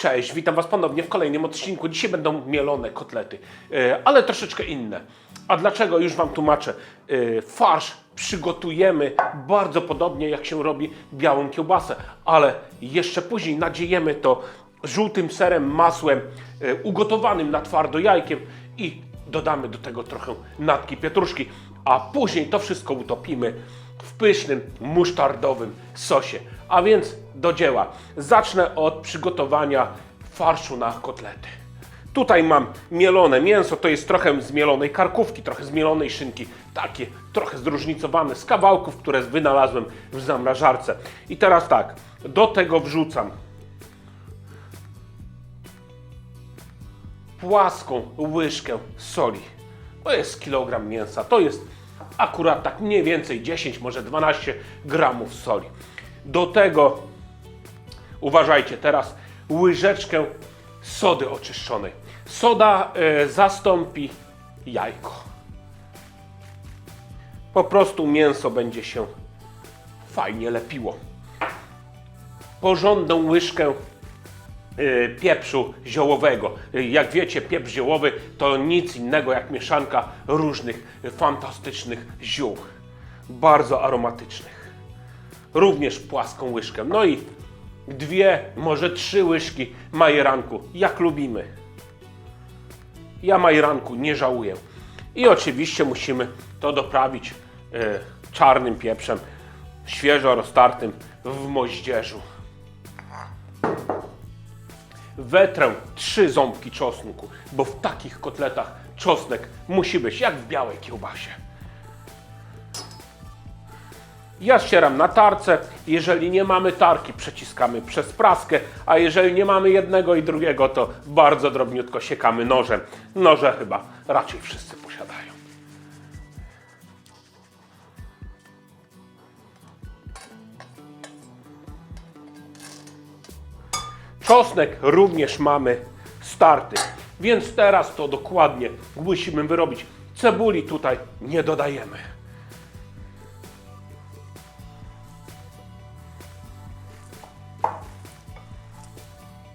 Cześć, witam Was ponownie w kolejnym odcinku. Dzisiaj będą mielone kotlety, e, ale troszeczkę inne. A dlaczego? Już Wam tłumaczę. E, Farsz przygotujemy bardzo podobnie jak się robi białą kiełbasę, ale jeszcze później nadziejemy to żółtym serem, masłem, e, ugotowanym na twardo jajkiem i dodamy do tego trochę natki pietruszki, a później to wszystko utopimy w pysznym, musztardowym sosie. A więc do dzieła. Zacznę od przygotowania farszu na kotlety. Tutaj mam mielone mięso, to jest trochę zmielonej karkówki, trochę zmielonej szynki, takie trochę zróżnicowane z kawałków, które wynalazłem w zamrażarce. I teraz tak, do tego wrzucam płaską łyżkę soli. To jest kilogram mięsa. To jest akurat tak mniej więcej 10, może 12 gramów soli. Do tego uważajcie teraz łyżeczkę sody oczyszczonej. Soda e, zastąpi jajko. Po prostu mięso będzie się fajnie lepiło. Porządną łyżkę y, pieprzu ziołowego. Y, Jak wiecie, pieprz ziołowy to nic innego jak mieszanka różnych y, fantastycznych ziół. Bardzo aromatycznych. Również płaską łyżkę. No i dwie, może trzy łyżki majeranku, jak lubimy. Ja majeranku nie żałuję. I oczywiście musimy to doprawić y, czarnym pieprzem, świeżo roztartym w moździerzu wetrę trzy ząbki czosnku, bo w takich kotletach czosnek musi być jak w białej kiełbasie. Ja ścieram na tarce. Jeżeli nie mamy tarki, przeciskamy przez praskę, a jeżeli nie mamy jednego i drugiego, to bardzo drobniutko siekamy nożem. Noże chyba raczej wszyscy posiadają. Czosnek również mamy starty, więc teraz to dokładnie musimy wyrobić. Cebuli tutaj nie dodajemy.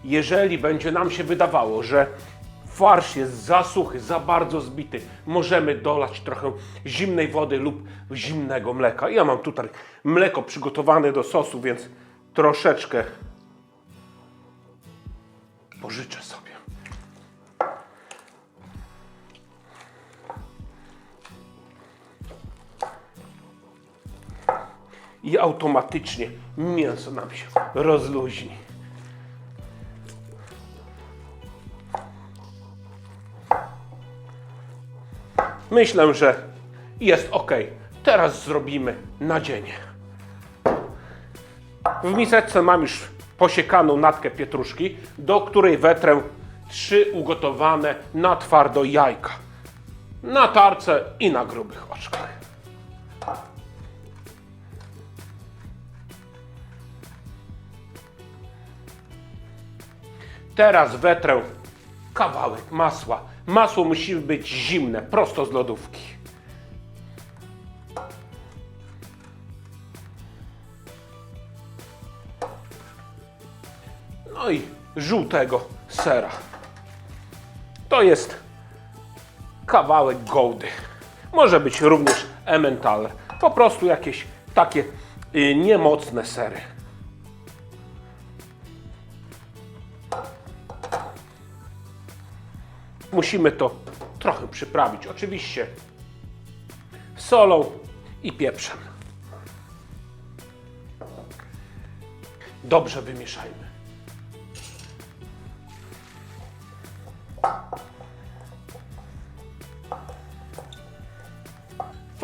Jeżeli będzie nam się wydawało, że farsz jest za suchy, za bardzo zbity, możemy dolać trochę zimnej wody lub zimnego mleka. Ja mam tutaj mleko przygotowane do sosu, więc troszeczkę pożyczę sobie. I automatycznie mięso nam się rozluźni. Myślę, że jest ok. Teraz zrobimy nadzienie. W miseczce mam już posiekaną natkę pietruszki, do której wetrę trzy ugotowane na twardo jajka. Na tarce i na grubych oczkach. Teraz wetrę kawałek masła. Masło musi być zimne, prosto z lodówki. No i żółtego sera. To jest kawałek gołdy. Może być również Emmentaler. Po prostu jakieś takie y, niemocne sery. Musimy to trochę przyprawić. Oczywiście solą i pieprzem. Dobrze wymieszajmy.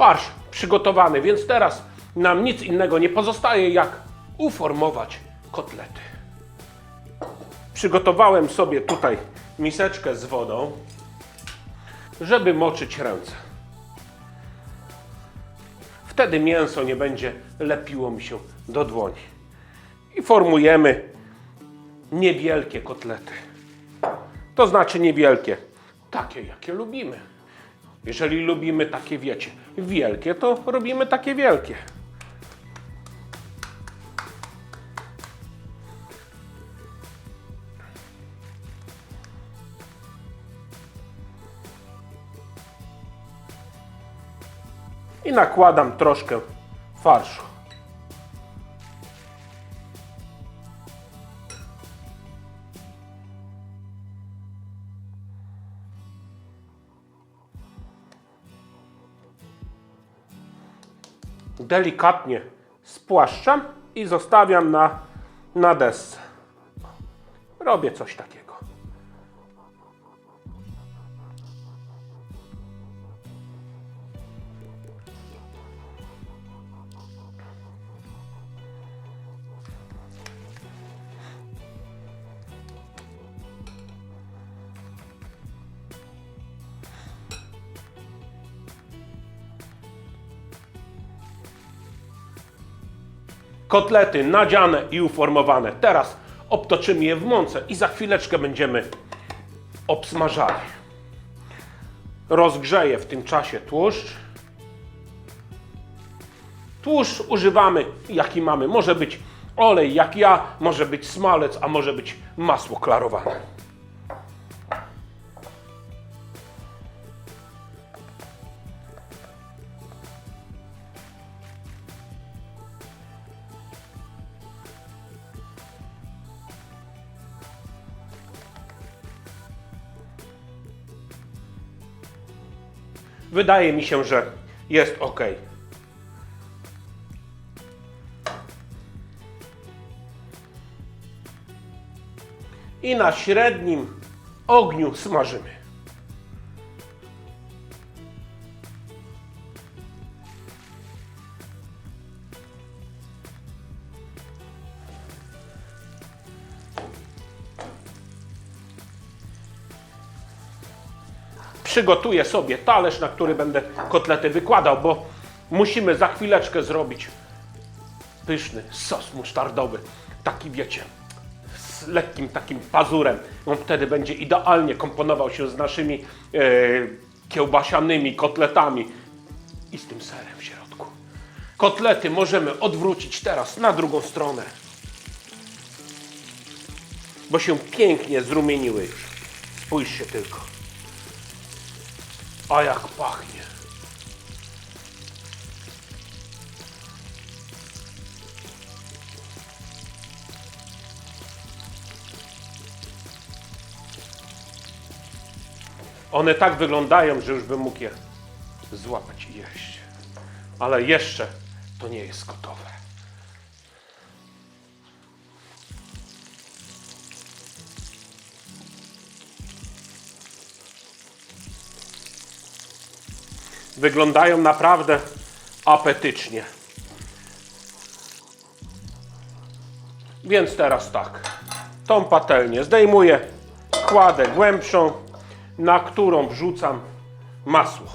Farsz przygotowany, więc teraz nam nic innego nie pozostaje jak uformować kotlety. Przygotowałem sobie tutaj miseczkę z wodą, żeby moczyć ręce. Wtedy mięso nie będzie lepiło mi się do dłoni. I formujemy niewielkie kotlety. To znaczy niewielkie, takie jakie lubimy. Jeżeli lubimy takie, wiecie, wielkie, to robimy takie wielkie. I nakładam troszkę farszu. Delikatnie spłaszczam i zostawiam na, na desce. Robię coś takiego. Kotlety nadziane i uformowane. Teraz obtoczymy je w mące i za chwileczkę będziemy obsmażali. Rozgrzeję w tym czasie tłuszcz. Tłuszcz używamy jaki mamy. Może być olej jak ja, może być smalec, a może być masło klarowane. Wydaje mi się, że jest ok. I na średnim ogniu smażymy. Przygotuję sobie talerz, na który będę kotlety wykładał, bo musimy za chwileczkę zrobić pyszny sos musztardowy. Taki wiecie, z lekkim takim pazurem. On wtedy będzie idealnie komponował się z naszymi e, kiełbasianymi kotletami i z tym serem w środku. Kotlety możemy odwrócić teraz na drugą stronę, bo się pięknie zrumieniły już. Spójrzcie tylko. A jak pachnie. One tak wyglądają, że już bym mógł je złapać i jeść. Ale jeszcze to nie jest gotowe. Wyglądają naprawdę apetycznie. Więc teraz tak. Tą patelnię zdejmuję, kładę głębszą, na którą wrzucam masło.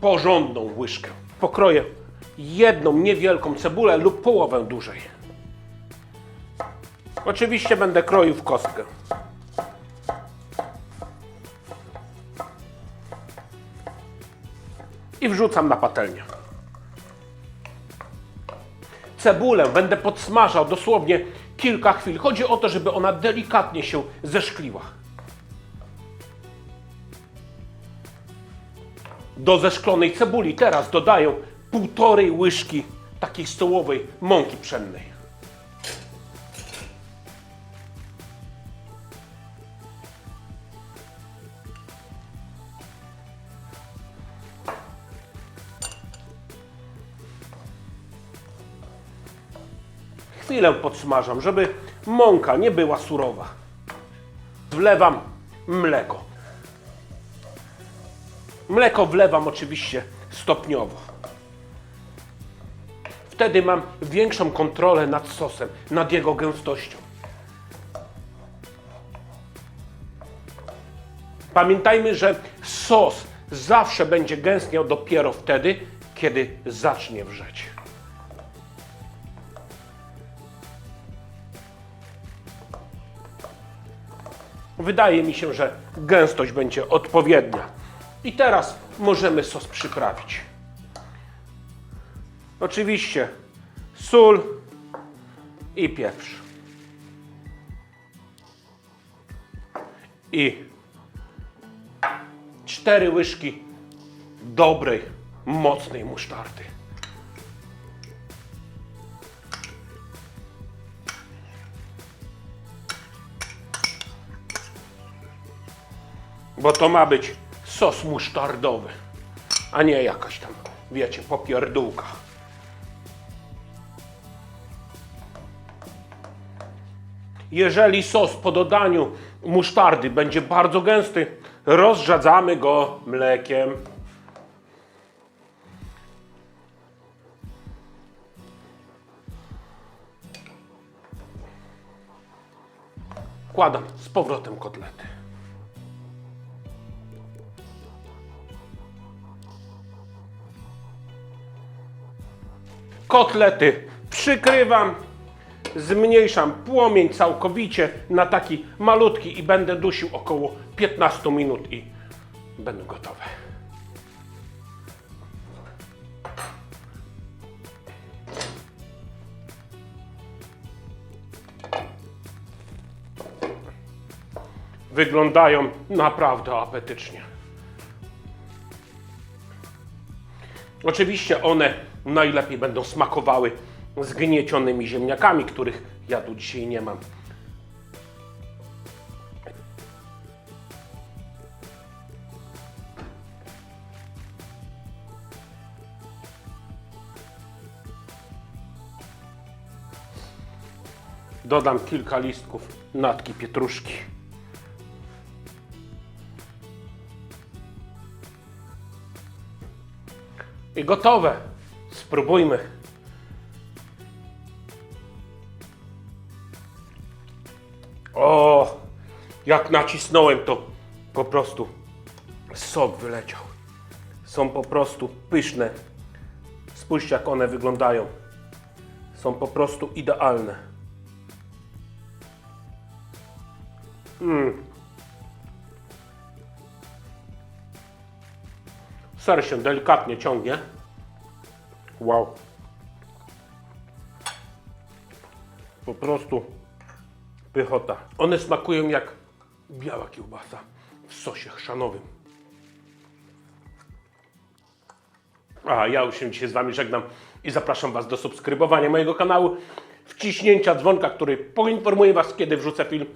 Porządną łyżkę. Pokroję jedną niewielką cebulę lub połowę dużej. Oczywiście będę kroił w kostkę. I wrzucam na patelnię. Cebulę będę podsmażał dosłownie kilka chwil. Chodzi o to, żeby ona delikatnie się zeszkliła. Do zeszklonej cebuli teraz dodaję półtorej łyżki takiej stołowej mąki pszennej. Chwilę podsmażam, żeby mąka nie była surowa. Wlewam mleko. Mleko wlewam oczywiście stopniowo. Wtedy mam większą kontrolę nad sosem, nad jego gęstością. Pamiętajmy, że sos zawsze będzie gęstniał dopiero wtedy, kiedy zacznie wrzeć. Wydaje mi się, że gęstość będzie odpowiednia. I teraz możemy sos przyprawić. Oczywiście sól i pieprz. 4 łyżki dobrej, mocnej musztardy. Bo to ma być sos musztardowy, a nie jakaś tam, wiecie, popierdółka. Jeżeli sos po dodaniu musztardy będzie bardzo gęsty, rozrzadzamy go mlekiem. Kładam z powrotem kotlety. Kotlety przykrywam, zmniejszam płomień całkowicie na taki malutki i będę dusił około 15 minut i będą gotowe. Wyglądają naprawdę apetycznie. Oczywiście one najlepiej będą smakowały zgniecionymi ziemniakami, których ja tu dzisiaj nie mam. Dodam kilka listków natki pietruszki. I gotowe. Spróbujmy. O, jak nacisnąłem to po prostu sok wyleciał. Są po prostu pyszne. Spójrzcie jak one wyglądają. Są po prostu idealne. Ser się delikatnie ciągnie. Wow. Po prostu pychota. One smakują jak biała kiełbasa w sosie chrzanowym. A ja już się dzisiaj z Wami żegnam i zapraszam Was do subskrybowania mojego kanału, wciśnięcia dzwonka, który poinformuje Was, kiedy wrzucę film.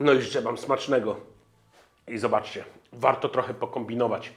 No i życzę Wam smacznego. I zobaczcie, warto trochę pokombinować